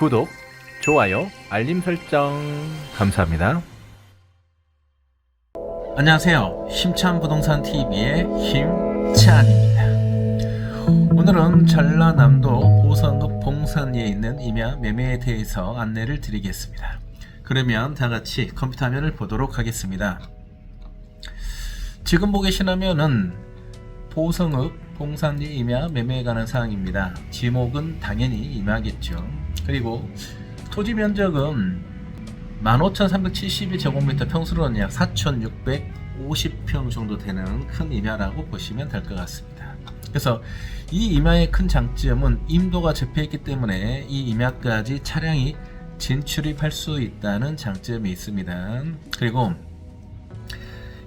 구독, 좋아요, 알림 설정 감사합니다. 안녕하세요. 힘찬 부동산 TV의 힘찬입니다. 오늘은 전라남도 보성읍 봉산리에 있는 임야 매매에 대해서 안내를 드리겠습니다. 그러면 다 같이 컴퓨터 화면을 보도록 하겠습니다. 지금 보고 계신 화면은 보성읍 봉산리 임야 매매에 관한 사항입니다. 지목은 당연히 임야겠죠. 그리고 토지 면적은 15,372제곱미터 평수로는 약 4,650평 정도 되는 큰 임야라고 보시면 될 것 같습니다. 그래서 이 임야의 큰 장점은 임도가 접해있기 때문에 이 임야까지 차량이 진출입할 수 있다는 장점이 있습니다. 그리고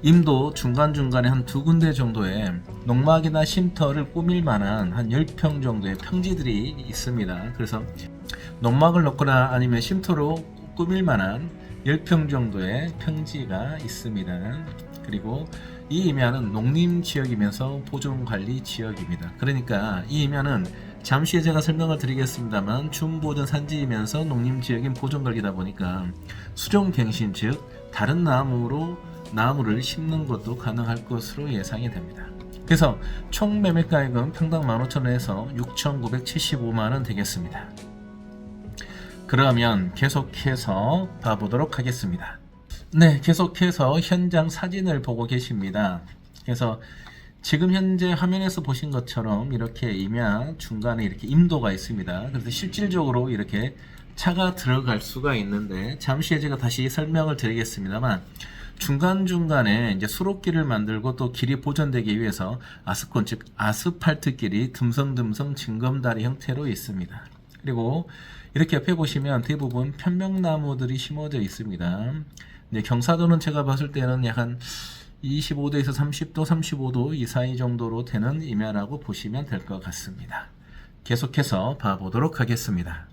임도 중간중간에 한 두 군데 정도의 농막이나 쉼터를 꾸밀 만한 한 10평 정도의 평지들이 있습니다. 그래서 농막을 넣거나 아니면 쉼터로 꾸밀 만한 10평 정도의 평지가 있습니다. 그리고 이 임야는 농림 지역이면서 보존 관리 지역입니다. 그러니까 이 임야는 잠시 제가 설명을 드리겠습니다만 준보존 산지이면서 농림 지역인 보존 관리다 보니까 수종 갱신 즉 다른 나무로 나무를 심는 것도 가능할 것으로 예상이 됩니다. 그래서 총 매매가액은 평당 15,000원에서 6,975만원 되겠습니다. 그러면 계속해서 봐보도록 하겠습니다. 네, 계속해서 현장 사진을 보고 계십니다. 그래서 지금 현재 화면에서 보신 것처럼 이렇게 임야 중간에 이렇게 임도가 있습니다. 그래서 실질적으로 이렇게 차가 들어갈 수가 있는데 잠시 제가 다시 설명을 드리겠습니다만 중간중간에 이제 수록길을 만들고 또 길이 보존되기 위해서 아스콘 즉 아스팔트 길이 듬성듬성 징검다리 형태로 있습니다. 그리고 이렇게 옆에 보시면 대부분 편명나무들이 심어져 있습니다. 네, 경사도는 제가 봤을 때는 약한 25도에서 30도, 35도 이 사이 정도로 되는 임야라고 보시면 될 것 같습니다. 계속해서 봐보도록 하겠습니다.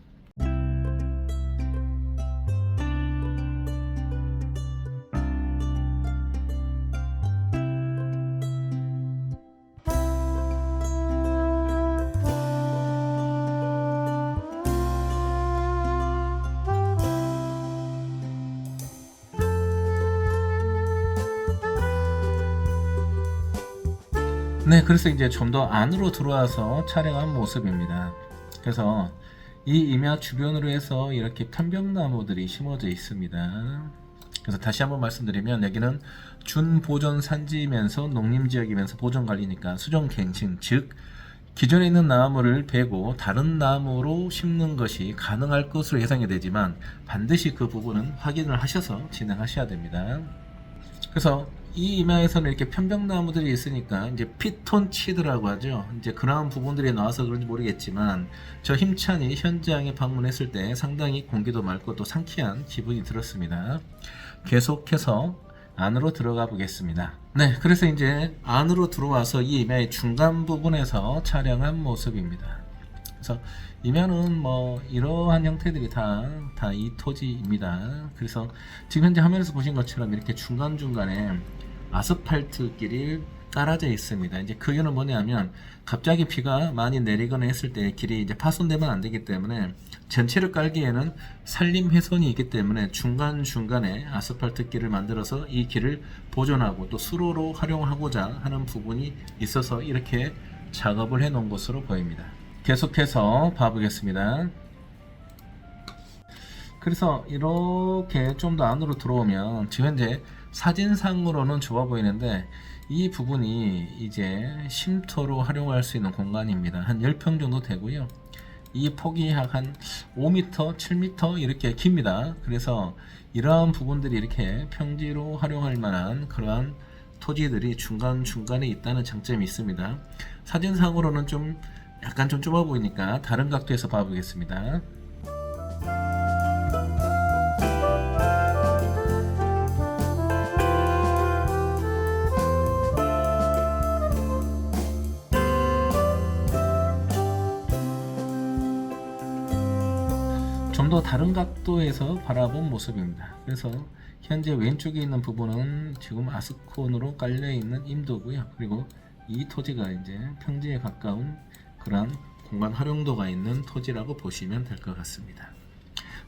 네, 그래서 이제 좀 더 안으로 들어와서 촬영한 모습입니다. 그래서 이 임야 주변으로 해서 이렇게 편백나무들이 심어져 있습니다. 그래서 다시 한번 말씀드리면 여기는 준보존 산지이면서 농림지역이면서 보존관리니까 수종갱신 즉 기존에 있는 나무를 베고 다른 나무로 심는 것이 가능할 것으로 예상이 되지만 반드시 그 부분은 확인을 하셔서 진행하셔야 됩니다. 그래서 이 임야에서는 이렇게 편백나무들이 있으니까 이제 피톤치드라고 하죠. 이제 그러한 부분들이 나와서 그런지 모르겠지만 저 힘찬이 현장에 방문했을 때 상당히 공기도 맑고 또 상쾌한 기분이 들었습니다. 계속해서 안으로 들어가 보겠습니다. 네, 그래서 이제 안으로 들어와서 이 임야의 중간 부분에서 촬영한 모습입니다. 그래서 임야는 뭐 이러한 형태들이 다 다 이 토지입니다. 그래서 지금 현재 화면에서 보신 것처럼 이렇게 중간 중간에 아스팔트 길이 깔아져 있습니다. 이제 그 이유는 뭐냐면 갑자기 비가 많이 내리거나 했을 때 길이 이제 파손되면 안 되기 때문에 전체를 깔기에는 산림 훼손이 있기 때문에 중간 중간에 아스팔트 길을 만들어서 이 길을 보존하고 또 수로로 활용하고자 하는 부분이 있어서 이렇게 작업을 해 놓은 것으로 보입니다. 계속해서 봐보겠습니다. 그래서 이렇게 좀 더 안으로 들어오면 지금 현재 사진상으로는 좁아 보이는데 이 부분이 이제 쉼터로 활용할 수 있는 공간입니다. 한 10평 정도 되고요. 이 폭이 약 한 5m, 7m 이렇게 깁니다. 그래서 이러한 부분들이 이렇게 평지로 활용할 만한 그러한 토지들이 중간중간에 있다는 장점이 있습니다. 사진상으로는 좀 약간 좀 좁아 보이니까 다른 각도에서 봐보겠습니다. 좀 더 다른 각도에서 바라본 모습입니다. 그래서 현재 왼쪽에 있는 부분은 지금 아스콘으로 깔려 있는 임도고요. 그리고 이 토지가 이제 평지에 가까운 그런 공간 활용도가 있는 토지라고 보시면 될 것 같습니다.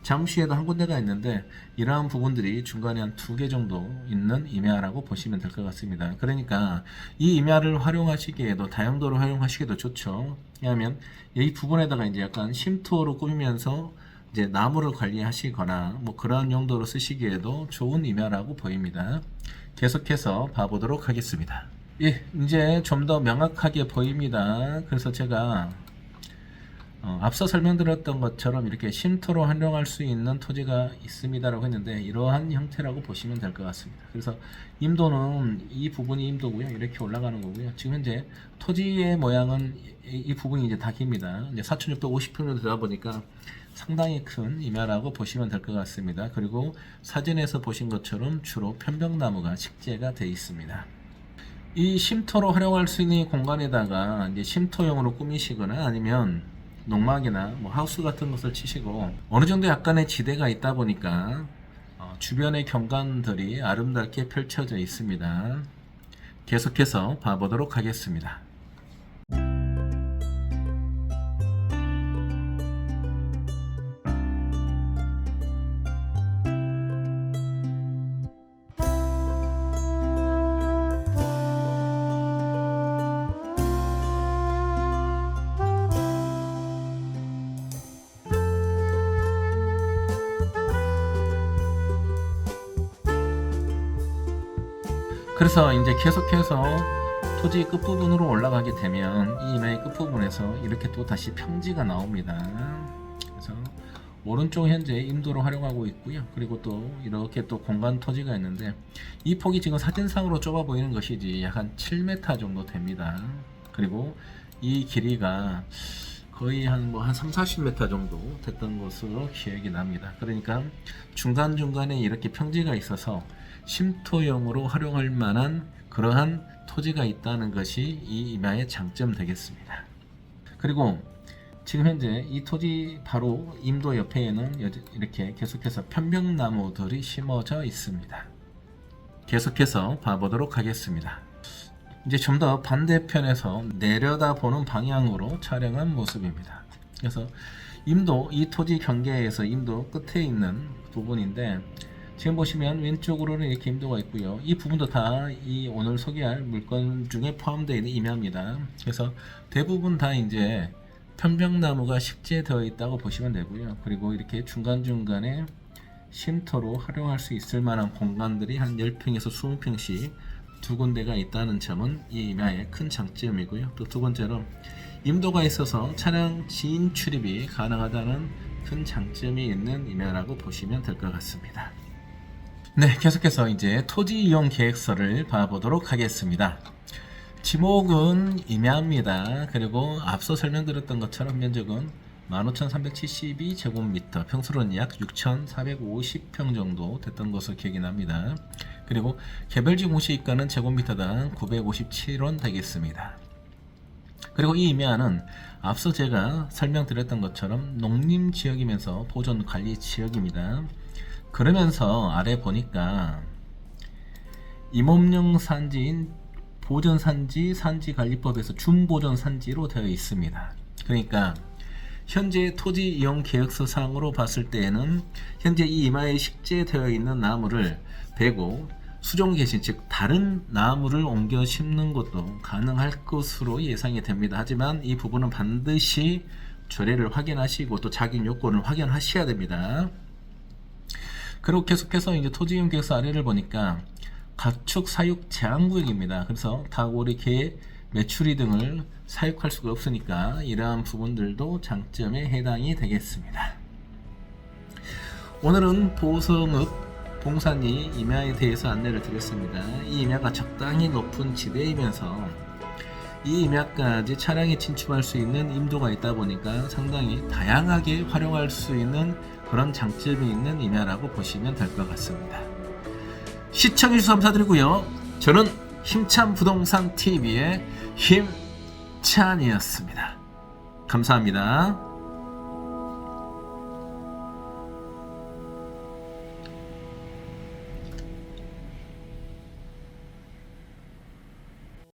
잠시에도 한 군데가 있는데 이러한 부분들이 중간에 한 두 개 정도 있는 임야라고 보시면 될 것 같습니다. 그러니까 이 임야를 활용하시기에도 다용도로 활용하시기도 좋죠. 왜냐하면 이 부분에다가 이제 약간 쉼터로 꾸미면서 이제 나무를 관리하시거나 뭐 그러한 용도로 쓰시기에도 좋은 임야라고 보입니다. 계속해서 봐보도록 하겠습니다. 예, 이제 좀 더 명확하게 보입니다. 그래서 제가 어, 앞서 설명드렸던 것처럼 이렇게 쉼터로 활용할 수 있는 토지가 있습니다라고 했는데 이러한 형태라고 보시면 될 것 같습니다. 그래서 임도는 이 부분이 임도고요. 이렇게 올라가는 거고요. 지금 현재 토지의 모양은 이, 이 부분이 이제 다 깁니다. 이제 4,650평 정도 되다 보니까 상당히 큰 임야라고 보시면 될 것 같습니다. 그리고 사진에서 보신 것처럼 주로 편백나무가 식재가 되어 있습니다. 이 쉼터로 활용할 수 있는 이 공간에다가 이제 쉼터용으로 꾸미시거나 아니면 농막이나 뭐 하우스 같은 것을 치시고 어느 정도 약간의 지대가 있다 보니까 어, 주변의 경관들이 아름답게 펼쳐져 있습니다. 계속해서 봐보도록 하겠습니다. 그래서 이제 계속해서 토지 끝부분으로 올라가게 되면 이 임야의 끝부분에서 이렇게 또 다시 평지가 나옵니다. 그래서 오른쪽 현재 임도로 활용하고 있고요. 그리고 또 이렇게 또 공간 토지가 있는데 이 폭이 지금 사진상으로 좁아 보이는 것이지 약 한 7m 정도 됩니다. 그리고 이 길이가 거의 한 뭐 한 3, 40m 정도 됐던 것으로 기억이 납니다. 그러니까 중간중간에 이렇게 평지가 있어서 쉼터용으로 활용할 만한 그러한 토지가 있다는 것이 이 임야의 장점 되겠습니다. 그리고 지금 현재 이 토지 바로 임도 옆에는 이렇게 계속해서 편백나무들이 심어져 있습니다. 계속해서 봐보도록 하겠습니다. 이제 좀 더 반대편에서 내려다보는 방향으로 촬영한 모습입니다. 그래서 임도 이 토지 경계에서 임도 끝에 있는 부분인데 지금 보시면 왼쪽으로는 이렇게 임도가 있고요. 이 부분도 다 이 오늘 소개할 물건 중에 포함되어 있는 임야입니다. 그래서 대부분 다 이제 편백나무가 식재되어 있다고 보시면 되고요. 그리고 이렇게 중간중간에 쉼터로 활용할 수 있을 만한 공간들이 한 10평에서 20평씩 두 군데가 있다는 점은 이 임야의 큰 장점이고요. 또 두 번째로 임도가 있어서 차량 지인 출입이 가능하다는 큰 장점이 있는 임야라고 보시면 될 것 같습니다. 네, 계속해서 이제 토지 이용 계획서를 봐보도록 하겠습니다. 지목은 임야입니다. 그리고 앞서 설명드렸던 것처럼 면적은 15,372제곱미터, 평수로는 약 6,450평 정도 됐던 것으로 기억이 납니다. 그리고 개별지 공시가는 제곱미터당 957원 되겠습니다. 그리고 이 임야는 앞서 제가 설명드렸던 것처럼 농림 지역이면서 보존 관리 지역입니다. 그러면서 아래 보니까 임업용 산지인 보전 산지 산지 관리법에서 준보전 산지로 되어 있습니다. 그러니까 현재 토지 이용 계획서 상으로 봤을 때에는 현재 이 임야에 식재되어 있는 나무를 베고 수종 개신 즉 다른 나무를 옮겨 심는 것도 가능할 것으로 예상이 됩니다. 하지만 이 부분은 반드시 조례를 확인하시고 또 자격 요건을 확인하셔야 됩니다. 그리고 계속해서 이제 토지 이용 계획서 아래를 보니까 가축 사육 제한 구역입니다. 그래서 다고리 개 매출이 등을 사육할 수가 없으니까 이러한 부분들도 장점에 해당이 되겠습니다. 오늘은 보성읍 봉산리 임야에 대해서 안내를 드렸습니다. 이 임야가 적당히 높은 지대이면서 이 임야까지 차량이 진출할 수 있는 임도가 있다 보니까 상당히 다양하게 활용할 수 있는 그런 장점이 있는 임야라고 보시면 될 것 같습니다. 시청해주셔서 감사드리고요. 저는 힘찬 부동산 TV의 힘찬이었습니다. 감사합니다.